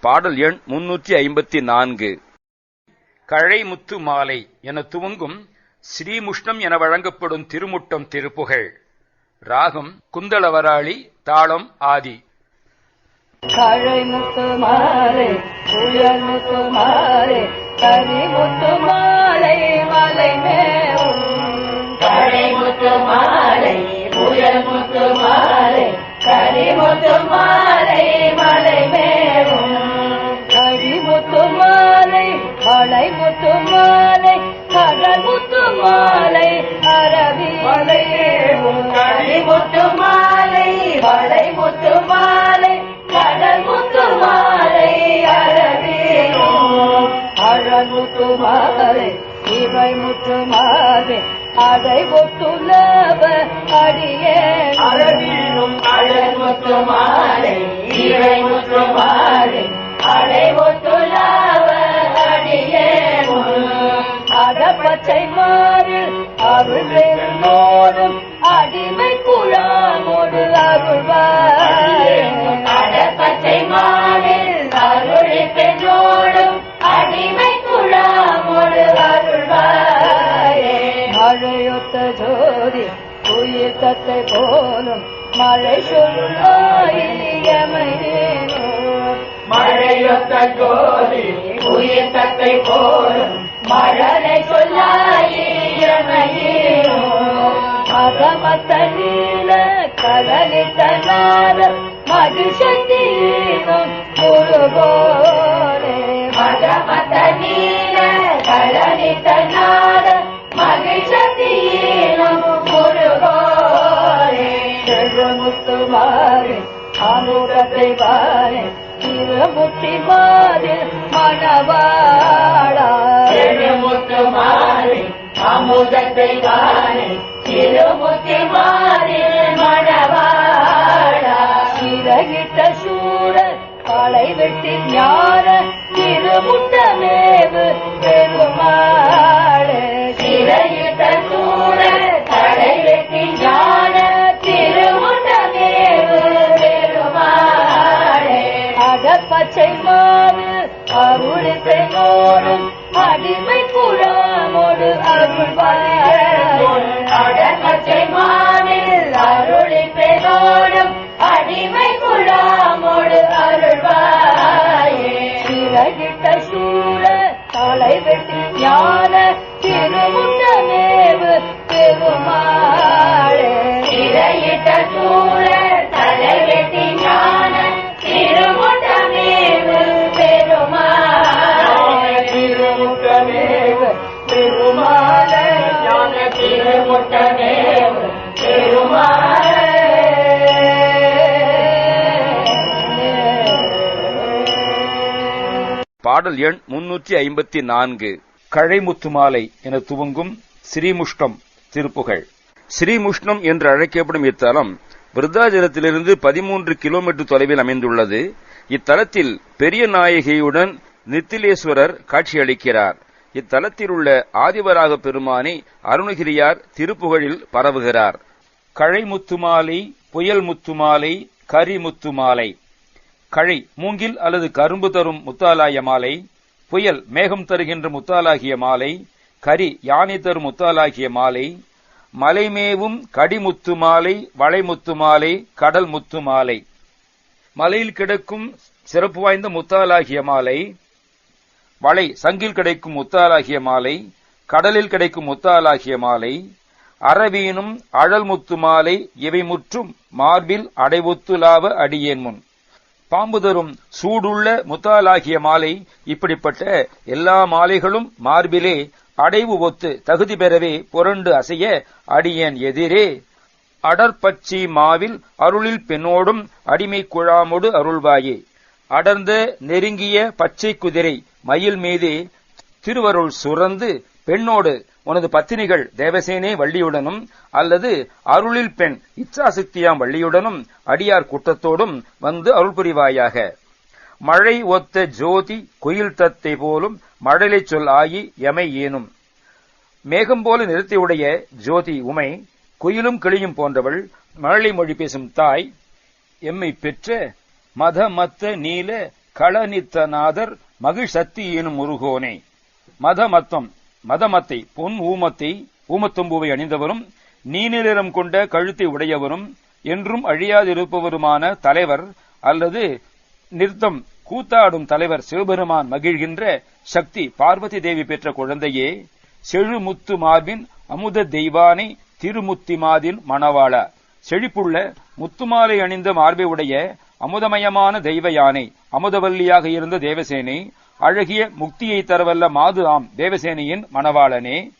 பாடல் எண் முன்னூற்றி ஐம்பத்தி நான்கு. கழைமுத்து மாலை என துவங்கும் ஸ்ரீமுஷ்ணம் என வழங்கப்படும் திருமுட்டம் திருப்புகழ் ராகம் குந்தளவராளி தாளம் ஆதி. கழை முத்து மாலை புயல் முத்து மாலை கரி முத்து மாலை மேவும் கழை முத்து மாலை புயல் முத்து மாலை கரி முத்து மாலை மேவும் கரி முத்து மாலை மலை முத்து மாலை கடல் முத்து மாலை அரவி மாலை மலை முத்து மாலை கடல் அழல் முத்து மாலை இவை முத்து மாலை அடை ஒத்துலவ அடியே. அழகிலும் அழல் முத்து மாலை இவை முத்து மாலை அடை ஒத்துலவ அடியே. அட பச்சை மாறில் அருள் பெருமோடும் தத்தை போலும் மழை சொல்லுமையேனோ மழையொத்த ஜோதி உயிர் தத்தை போலும் மழலை சொல்லாயிரமையேனோ மகமத்த நீல நாத மகிழ்ச்சியும் முழுகோரே மகமத்த நீல கடலித்த அமுதத்தை பாரே திருமுத்தி மாறு மணவாளா. திருமுத்து மாறே அமுதத்தை பாரே திருமுத்தி மாறு மணவாளா. சிறகிட்ட சூர காலை வெட்டி ஞான திருமுட்டமேவு பெருமாளே. சிறையிட்ட பச்சை மாவு அருள் பெண்ணோடும் அடிமை புறாமோடு அருள்வாய் அட பச்சை மாவில் அருள் பெண்ணோடும் அடிமை குழாமோடு அருள்வாயே சிறகிட்ட சூழ தலை வெட்டி ஞான பாடல் எண் முன்னூற்றி ஐம்பத்தி நான்கு. கழைமுத்து மாலை என துவங்கும் ஸ்ரீமுஷ்டம் திருப்புகழ். ஸ்ரீமுஷ்ணம் என்று அழைக்கப்படும் இத்தலம் விருத்தாஜலத்திலிருந்து பதிமூன்று கிலோமீட்டர் தொலைவில் அமைந்துள்ளது. இத்தலத்தில் பெரிய நாயகியுடன் நித்திலேஸ்வரர் காட்சியளிக்கிறார். இத்தலத்தில் உள்ள ஆதிவராக பெருமானை அருணகிரியார் திருப்புகழில் பரவுகிறார். கழைமுத்துமாலை புயல் முத்துமாலை கரிமுத்துமாலை. கழை மூங்கில் அல்லது கரும்பு தரும் முத்தாலாய மாலை புயல் மேகம் தருகின்ற முத்தாலாகிய மாலை கரி யானை தரும் முத்தாலாகிய மாலை மலைமேவும் கடிமுத்து மாலை வளைமுத்து மாலை கடல் முத்து மாலை. மலையில் கிடக்கும் சிறப்பு வாய்ந்த முத்தாலாகிய மாலை வளை சங்கில் கிடைக்கும் முத்தாலாகிய மாலை கடலில் கிடைக்கும் முத்தாலாகிய மாலை அரவீனும் அழல் முத்து மாலை இவை முற்றும் மார்பில் அடைவுத்துலாவ அடியேன் முன். பாம்பு தரும் சூடுள்ள முத்தாலாகிய மாலை இப்படிப்பட்ட எல்லா மாலைகளும் மார்பிலே அடைவு ஒத்து தகுதி பெறவே புரண்டு அசைய அடியேன் எதிரே. அடற்பச்சி மாவில் அருளில் பெண்ணோடும் அடிமை குழாமொடு அருள்வாயே. அடர்ந்த நெருங்கிய பச்சை குதிரை மயில் மீது திருவருள் சுரந்து பெண்ணோடு உனது பத்தினிகள் தேவசேனே வள்ளியுடனும் அல்லது அருளில் பெண் இச்சாசக்தியாம் வள்ளியுடனும் அடியார் கூட்டத்தோடும் வந்து அருள் புரிவாயாக. மழை ஒத்த ஜோதி குயில் தத்தை போலும் மழலை சொல் ஆகி எமை ஏனும். மேகம் போல நிறுத்தியுடைய ஜோதி உமை குயிலும் கிளியும் போன்றவள் மழலை மொழி பேசும் தாய் எம்மை பெற்ற மத மத்த நீல களநித்தநாதர் மகிழ் சக்தி எனும் முருகோனே மதமத்தம் மதமத்தை பொன் ஊமத்தை ஊமத்தொம்புவை அணிந்தவரும் நீனிலிரம் கொண்ட கழுத்தை உடையவரும் என்றும் அழியாதிருப்பவருமான தலைவர் அல்லது நிறுத்தம் கூத்தாடும் தலைவர் சிவபெருமான் மகிழ்கின்ற சக்தி பார்வதி தேவி பெற்ற குழந்தையே செழுமுத்து மார்பின் அமுத தெய்வானை திருமுத்திமாதின் மணவாள. செழிப்புள்ள முத்துமாலை அணிந்த மார்பை உடைய அமுதமயமான தெய்வ யானை அமுதவல்லியாக இருந்த தேவசேனை அழகிய முக்தியை தரவல்ல மாது ஆம் தேவசேனையின் மணவாளனே.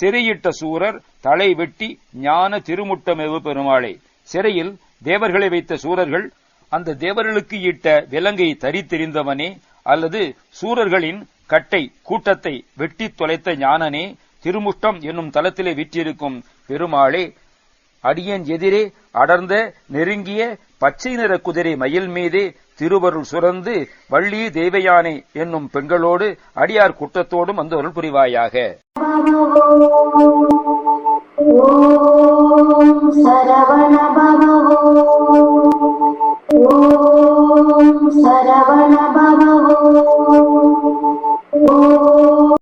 சிறையிட்ட சூரர் தலை வெட்டி ஞான திருமுட்டமெவு பெருமாளே. சிறையில் தேவர்களை வைத்த சூரர்கள் அந்த தேவர்களுக்கு இட்ட விலங்கை தரித்தெறிந்தவனே அல்லது சூரர்களின் கட்டை கூட்டத்தை வெட்டித் தொலைத்த ஞானனே. திருமுட்டம் என்னும் தலத்திலே விற்றிருக்கும் பெருமாளே அடியன் எதிரே அடர்ந்த நெருங்கிய பச்சை நிற குதிரை மயில் மீது திருவருள் சுரந்து வள்ளி தேவயானை என்னும் பெண்களோடு அடியார் கூட்டத்தோடும் வந்து அருள் புரிவாயாக.